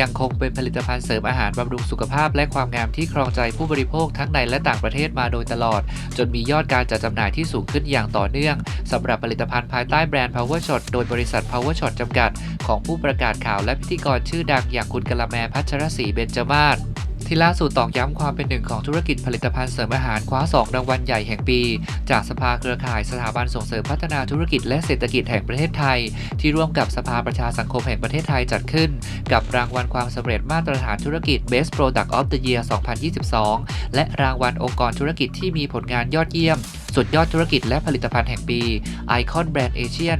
ยังคงเป็นผลิตภัณฑ์เสริมอาหารบำรุงสุขภาพและความงามที่ครองใจผู้บริโภคทั้งในและต่างประเทศมาโดยตลอด จนมียอดการจัดจำหน่ายที่สูงขึ้นอย่างต่อเนื่องสำหรับผลิตภัณฑ์ภายใต้แบรนด์ Power Shot โดยบริษัท Power Shot จำกัด ของผู้ประกาศข่าวและพิธีกรชื่อดังอย่างคุณกะละแมพัชรศรีเบญจมาศ ที่ล่าสุดตอกย้ำความเป็นหนึ่งของธุรกิจผลิตภัณฑ์เสริมอาหารคว้า2รางวัลใหญ่แห่งปี จากสภาเครือข่ายสถาบันส่งเสริมพัฒนาธุรกิจและเศรษฐกิจแห่งประเทศไทย ที่ร่วมกับสภาประชาสังคมแห่งประเทศไทยจัดขึ้น กับรางวัลความสำเร็จมาตรฐานธุรกิจ Best Product of the Year 2022 และรางวัลองค์กรธุรกิจที่มีผลงานยอดเยี่ยม สุดยอดธุรกิจและผลิตภัณฑ์แห่งปี Icon Brand Asian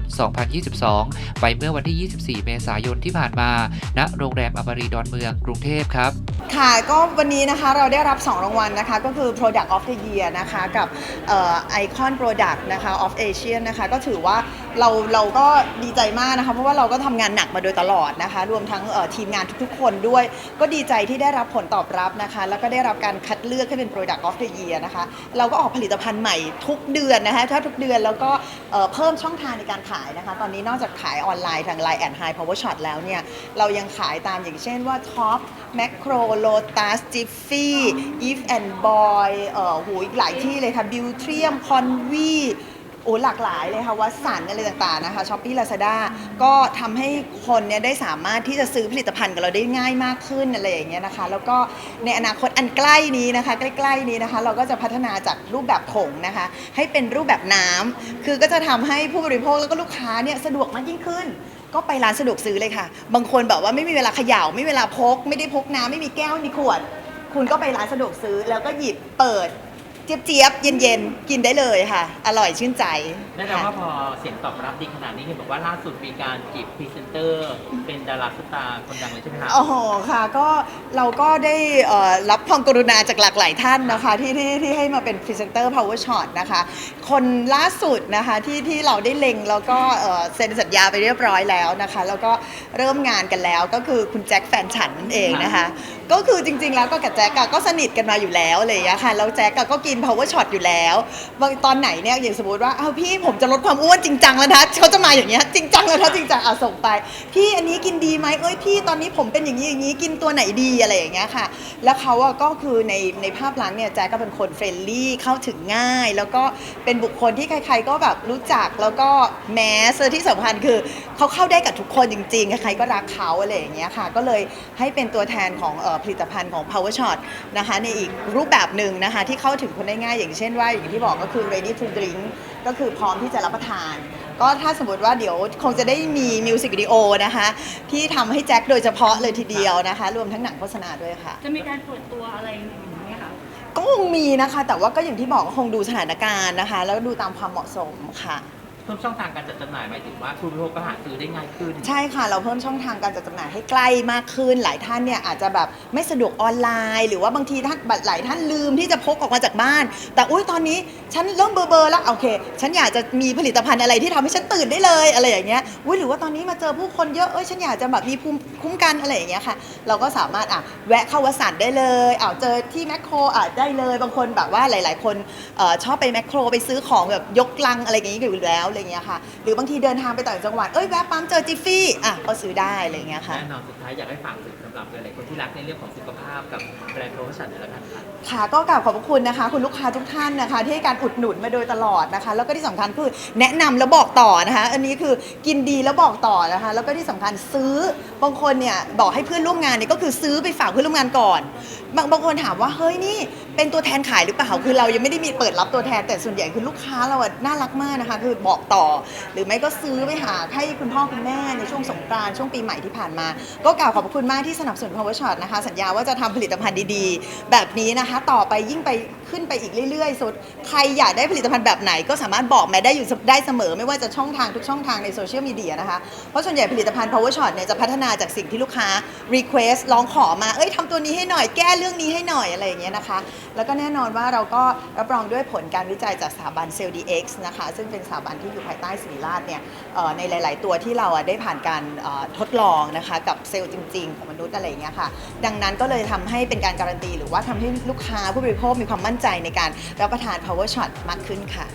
2022 ไปเมื่อวันที่ 24 เมษายนที่ผ่านมา ณ โรงแรมอมรีดอนเมือง กรุงเทพครับ ค่ะ ก็วันนี้นะคะเราได้รับ 2 รางวัลนะคะ ก็คือ Product of the Year นะคะ กับเอ่อ Icon Product นะคะ of Asia นะคะ ก็ถือว่าเราเราก็ดีใจมากนะคะ เพราะว่าเราก็ทำงานหนักมาโดยตลอดนะคะ รวมทั้งทีมงานทุกๆ คนด้วย ก็ดีใจที่ได้รับผลตอบรับนะคะ แล้วก็ได้รับการคัดเลือกให้เป็น Product of the Year นะคะ เราก็ออกผลิตภัณฑ์ใหม่ทุกเดือนนะคะถ้าทุกเดือนแล้วก็เพิ่มช่องทางในการขายนะคะ ตอนนี้นอกจากขายออนไลน์ทาง Line and High Power Shot แล้วเนี่ย เรายังขายตามอย่างเช่นว่า Top Macro Lotus Jiffy Eve and Boy เอ่อยหอีกหลายที่เลยค่ะ Beautrium Convi โอ้หลากหลายเลยค่ะวัสันอะไรต่างๆนะคะช้อปปี้ลาซาด้าก็ทำให้คนเนี่ยได้สามารถที่จะซื้อผลิตภัณฑ์กับเราได้ง่ายมากขึ้นอะไรอย่างเงี้ยนะคะ แล้วก็ในอนาคตอันใกล้นี้นะคะ ใกล้ๆนี้นะคะ เราก็จะพัฒนาจากรูปแบบผงนะคะ ให้เป็นรูปแบบน้ำคือก็จะทำให้ผู้บริโภคแล้วก็ลูกค้าเนี่ยสะดวกมากยิ่งขึ้น ก็ไปร้านสะดวกซื้อเลยค่ะ บางคนแบบว่าไม่มีเวลาเขย่าไม่มีเวลาพก ไม่ได้พกน้ำไม่มีแก้วไม่มีขวด คุณก็ไปร้านสะดวกซื้อแล้วก็หยิบเปิด เจี๊ยบๆเย็นๆ กินได้เลยค่ะ อร่อยชื่นใจแน่นอนว่าพอเสียงตอบรับดีขนาดนี้เห็นบอกว่าล่าสุดมีการจีบพรีเซนเตอร์ เป็นดาราสตาร์คนดังเลยใช่ไหมคะ โอ้โหค่ะก็เราก็ได้เอ่อรับความกรุณาจากหลากหลายท่านนะคะ ที่ที่ที่ให้มาเป็นพรีเซนเตอร์ Power Shot นะคะ คนล่าสุดนะคะที่ที่เราได้เล็งแล้วก็เอ่อเซ็นสัญญาไปเรียบร้อยแล้วนะคะ แล้วก็เริ่มงานกันแล้วก็คือคุณแจ็คแฟนฉันนั่นเองนะคะ ก็คือจริง ๆ แล้วก็กับแจ็คอะก็สนิทกันมาอยู่แล้วอะไรอย่างเลยค่ะแล้วแจ็คอะก็กิน Power Shot อยู่แล้วบางตอนไหนเนี่ยอย่างสมมติว่าเอาวพี่ผมจะลดความอ้วนจริงจังแล้วนะเขาจะมาอย่างเงี้ยจริงจังแล้วนะจริงจังอะส่งไป พี่อันนี้กินดีไหมเอ้ยพี่ตอนนี้ผมเป็นอย่างนี้อย่างนี้กินตัวไหนดีอะไรอย่างเงี้ยค่ะ แล้วเขาอะก็คือในในภาพลักษณ์เนี่ยแจ็คก็เป็นคนเฟรนลี่เข้าถึงง่าย แล้วก็เป็นบุคคลที่ใคร ๆ ก็แบบรู้จักแล้วก็แมสที่สำคัญคือเขาเข้าได้กับทุกคนจริงๆใครๆก็รักเขาอะไรอย่างเงี้ยค่ะ ก็เลยให้เป็นตัวแทนของเออผลิตภัณฑ์ของ Power Shot นะคะในอีกรูปแบบหนึ่งนะคะที่เข้าถึงคนได้ง่ายอย่างเช่นว่าอย่างที่บอกก็คือ ready to drink ก็คือพร้อมที่จะรับประทาน ก็ถ้าสมมติว่าเดี๋ยวคงจะได้มีมิวสิกวิดีโอนะคะที่ทำให้แจ็คโดยเฉพาะเลยทีเดียวนะคะ รวมทั้งหนังโฆษณาด้วยค่ะ จะมีการเปิดตัวอะไรไหมคะก็คงมีนะคะ แต่ว่าก็อย่างที่บอกก็คงดูสถานการณ์นะคะ แล้วดูตามความเหมาะสมค่ะ เพิ่มช่องทางการจัดจำหน่ายหมายถึงว่าผู้บริโภคก็หาซื้อได้ง่ายขึ้น ใช่ค่ะ เราเพิ่มช่องทางการจัดจำหน่ายให้ใกล้มากขึ้น หลายท่านเนี่ยอาจจะแบบไม่สะดวกออนไลน์ หรือว่าบางทีท่านหลายท่านลืมที่จะพกออกมาจากบ้าน แต่อุ้ยตอนนี้ฉันเริ่มเบอร์เบอร์แล้วโอเค ฉันอยากจะมีผลิตภัณฑ์อะไรที่ทำให้ฉันตื่นได้เลยอะไรอย่างเงี้ยอุ้ยหรือว่าตอนนี้มาเจอผู้คนเยอะเอ้ยฉันอยากจะแบบมีภูมิคุ้มกันอะไรอย่างเงี้ยค่ะ เราก็สามารถอะแวะเข้าวสันต์ได้เลยอะเจอที่แมคโครอะได้เลย บางคนแบบว่าหลาย ๆ คนเอ่อชอบไปแมคโครไปซื้อของแบบยกลังอะไรอย่างเงี้อยู่แล้วอะไรอย่างเงี้ยค่ะ หรือบางทีเดินทางไปต่างจังหวัดเอ้ยแวะปั๊มเจอจิฟฟี่อะก็ซื้อได้อะไรอย่างเงี้ยค่ะ แน่นอนสุดท้ายอยากให้ฝากถึงสำหรับหลายๆคนที่รักในเรื่องของสุขภาพกับแบรนด์โปรโมชั่นในละกันค่ะ ค่ะก็กราบขอบพระคุณนะคะ คุณลูกค้าทุกท่านนะคะ ที่ให้การอุดหนุนมาโดยตลอดนะคะ แล้วก็ที่สำคัญคือแนะนำแล้วบอกต่อนะคะ อันนี้คือกินดีแล้วบอกต่อนะคะ แล้วก็ที่สำคัญซื้อบางคนเนี่ยบอกให้เพื่อนร่วมงานเนี่ยก็คือซื้อไปฝากเพื่อนร่วมงานก่อน บางบางคนถามว่าเฮ้ยนี่เป็นตัวแทนขายหรือเปล่าคือเรายังไม่ได้มีเปิดรับตัวแทนแต่ส่วนใหญ่คือลูกค้าเราอะน่ารักมากนะคะ คือบอกต่อ หรือไม่ก็ซื้อไปหาให้คุณพ่อคุณแม่ในช่วงสงกรานต์ช่วงปีใหม่ที่ผ่านมา ก็กล่าวขอบพระคุณมากที่สนับสนุน Power Shot นะคะ สัญญาว่าจะทำผลิตภัณฑ์ดีๆ แบบนี้นะคะ ต่อไปยิ่งไปขึ้นไปอีกเรื่อยๆสุดใครอยากได้ผลิตภัณฑ์แบบไหนก็สามารถบอกแม่ได้อยู่ได้เสมอ ไม่ว่าจะช่องทางทุกช่องทางในโซเชียลมีเดียนะคะ เพราะส่วนใหญ่ผลิตภัณฑ์ Power Shot เนี่ยจะพัฒนาจากสิ่งที่ลูกค้า request ร้องขอมาเอ้ยทำตัวนี้ให้หน่อยแก้เรื่องนี้ให้หน่อยอะไรอย่างเงี้ยนะคะ แล้วก็แน่นอนว่าเราก็รับรองด้วยผลการวิจัยจากสถาบัน c e l l DX นะคะ ซึ่งเป็นสถาบันที่อยู่ภายใต้สิริราชเนี่ยในหลาย ๆ ตัวที่เราได้ผ่านการทดลองนะคะกับเซลล์จริง ๆ ของมนุษย์อะไรอย่างเงี้ยค่ะ ดังนั้นก็เลยทำให้เป็นการการันตี หรือว่าทำให้ลูกค้าผู้บริโภคมีความมั่นใจในการรับประทาน Power Shot มากขึ้นค่ะ